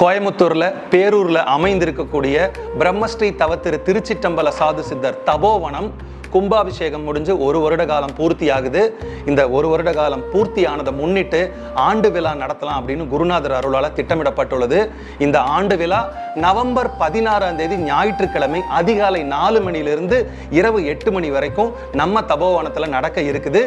கோயமுத்தூரில் பேரூரில் அமைந்திருக்கக்கூடிய பிரம்மஸ்ரீ தவத்திரு திருச்சிட்டம்பல சாது சித்தர் தபோவனம் கும்பாபிஷேகம் முடிஞ்சு ஒரு வருட காலம் பூர்த்தி ஆகுது இந்த ஒரு வருட காலம் பூர்த்தி ஆனதை முன்னிட்டு ஆண்டு விழா நடத்தலாம் அப்படின்னு குருநாதர் அருளால் திட்டமிடப்பட்டுள்ளது. இந்த ஆண்டு விழா நவம்பர் பதினாறாம் தேதி ஞாயிற்றுக்கிழமை அதிகாலை நாலு மணியிலிருந்து இரவு எட்டு மணி வரைக்கும் நம்ம தபோவனத்தில் நடக்க இருக்குது.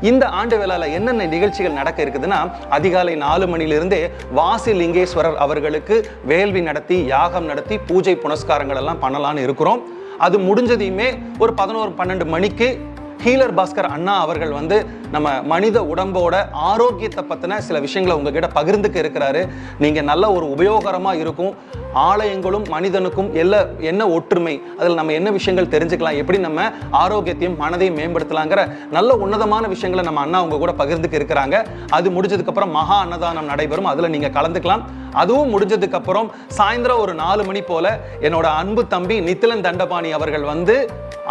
இந்த ஆண்டு விழால என்னென்ன நிகழ்ச்சிகள் நடக்க இருக்குதுன்னா அதிகாலை நாலு மணிலிருந்தே வாசி லிங்கேஸ்வரர் அவர்களுக்கு வேள்வி நடத்தி யாகம் நடத்தி பூஜை புனஸ்காரங்கள் எல்லாம் பண்ணலான்னு இருக்கிறோம். அது முடிஞ்சதையுமே ஒரு பதினோரு பன்னெண்டு மணிக்கு ஹீலர் பாஸ்கர் அண்ணா அவர்கள் வந்து நம்ம மனித உடம்போட ஆரோக்கியத்தை பற்றின சில விஷயங்களை உங்ககிட்ட பகிர்ந்துக்க இருக்கிறாரு. நீங்கள் நல்ல ஒரு உபயோகரமாக இருக்கும். ஆலயங்களும் மனிதனுக்கும் எல்லா என்ன ஒற்றுமை? அதில் நம்ம என்ன விஷயங்கள் தெரிஞ்சுக்கலாம்? எப்படி நம்ம ஆரோக்கியத்தையும் மனதையும் மேம்படுத்தலாங்கிற நல்ல உன்னதமான விஷயங்களை நம்ம அண்ணா உங்க கூட பகிர்ந்துக்க இருக்கிறாங்க. அது முடிஞ்சதுக்கப்புறம் மகா அன்னதானம் நடைபெறும். அதில் நீங்கள் கலந்துக்கலாம். அதுவும் முடிஞ்சதுக்கப்புறம் சாயந்தரம் ஒரு நாலு மணி போல் என்னோட அன்பு தம்பி நித்திலன் தண்டபாணி அவர்கள் வந்து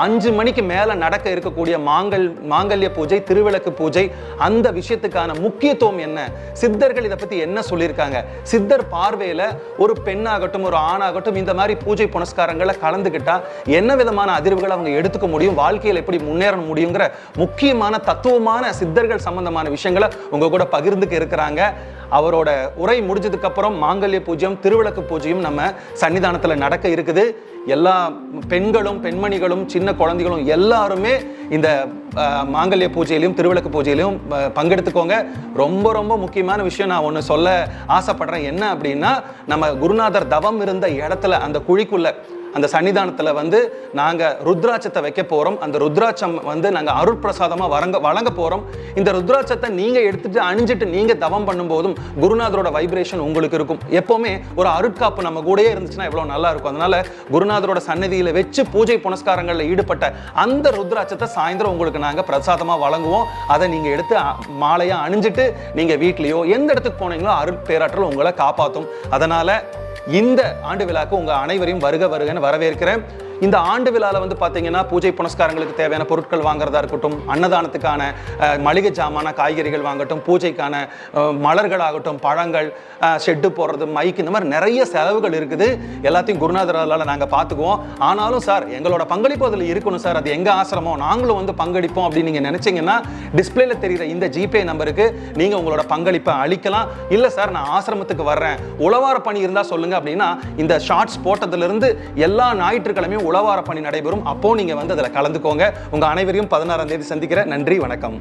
அஞ்சு மணிக்கு மேலே நடக்க இருக்கக்கூடிய மாங்கல் மாங்கல்ய பூஜை திருவிளக்கு பூஜை அந்த விஷயத்துக்கான முக்கியத்துவம் என்ன? சித்தர்கள் இதை பற்றி என்ன சொல்லியிருக்காங்க? சித்தர் பார்வையில் ஒரு பெண்ணாகட்டும் ஒரு ஆணாகட்டும் இந்த மாதிரி பூஜை புனஸ்காரங்களை கலந்துக்கிட்டால் என்ன விதமான அதிர்வுகளை அவங்க எடுத்துக்க முடியும்? வாழ்க்கையில் எப்படி முன்னேற முடியுங்கிற முக்கியமான தத்துவமான சித்தர்கள் சம்பந்தமான விஷயங்களை உங்கள் கூட பகிர்ந்துக்க இருக்கிறாங்க. அவரோட உரை முடிஞ்சதுக்கு அப்புறம் மாங்கல்ய பூஜ்யம் திருவிளக்கு பூஜையும் நம்ம சன்னிதானத்தில் நடக்க இருக்குது. எல்லா பெண்களும் பெண்மணிகளும் சின்ன குழந்தைகளும் எல்லாருமே இந்த மாங்கல்ய பூஜையிலையும் திருவிளக்கு பூஜையிலையும் பங்கெடுத்துக்கோங்க. ரொம்ப ரொம்ப முக்கியமான விஷயம் நான் ஒன்று சொல்ல ஆசைப்படுறேன். என்ன அப்படின்னா நம்ம குருநாதர் தவம் இருந்த இடத்துல அந்த குழிக்குள்ள அந்த சன்னிதானத்தில் வந்து நாங்கள் ருத்ராட்சத்தை வைக்க போகிறோம் அந்த ருத்ராட்சம் வந்து நாங்கள் அருட்பிரசாதமாக வரங்க வழங்க போகிறோம் இந்த ருத்ராட்சத்தை நீங்கள் எடுத்துகிட்டு அணிஞ்சிட்டு நீங்கள் தவம் பண்ணும்போதும் குருநாதரோட வைப்ரேஷன் உங்களுக்கு இருக்கும். எப்போவுமே ஒரு அருட்காப்பு நம்ம கூடயே இருந்துச்சுன்னா எவ்வளோ நல்லா இருக்கும். அதனால குருநாதரோட சன்னதியில் வச்சு பூஜை புனஸ்காரங்களில் ஈடுபட்ட அந்த ருத்ராட்சத்தை சாயந்தரம் உங்களுக்கு நாங்கள் பிரசாதமாக வழங்குவோம். அதை நீங்கள் எடுத்து மாலையாக அணிஞ்சிட்டு நீங்கள் வீட்லேயோ எந்த இடத்துக்கு போனீங்களோ அருள் பேராற்றல் உங்களை காப்பாற்றும் அதனால் இந்த ஆண்டு விழாக்கு உங்க அனைவரையும் வருக வருகன்னு வரவேற்கிறேன். இந்த ஆண்டு விழாவில் வந்து பார்த்தீங்கன்னா பூஜை புனஸ்காரங்களுக்கு தேவையான பொருட்கள் வாங்குறதா இருக்கட்டும் அன்னதானத்துக்கான மளிகை ஜாமான காய்கறிகள் வாங்கட்டும் பூஜைக்கான மலர்களாகட்டும் பழங்கள் ஷெட்டு போடுறது மைக் இந்த மாதிரி நிறைய செலவுகள் இருக்குது. எல்லாத்தையும் குருநாதரால் நாங்கள் பார்த்துக்குவோம் ஆனாலும் சார் எங்களோட பங்களிப்பு அதில் இருக்கணும் சார். அது எங்கள் ஆசிரமம் நாங்களும் வந்து பங்களிப்போம் அப்படின்னு நீங்கள் நினச்சிங்கன்னா டிஸ்பிளேல தெரிகிற இந்த ஜிபே நம்பருக்கு நீங்கள் உங்களோட பங்களிப்பை அளிக்கலாம். இல்லை சார் நான் ஆசிரமத்துக்கு வர்றேன். உழவார பணி இருந்தால் சொல்லுங்கள் அப்படின்னா இந்த ஷார்ட்ஸ் போட்டதுலேருந்து எல்லா ஞாயிற்றுக்கிழமையும் உளவார பணி நடைபெறும். அப்போ நீங்கள் வந்து அதில் கலந்துக்கோங்க. உங்கள் அனைவரையும் பதினாறாம் தேதி சந்திக்கிறேன். நன்றி வணக்கம்.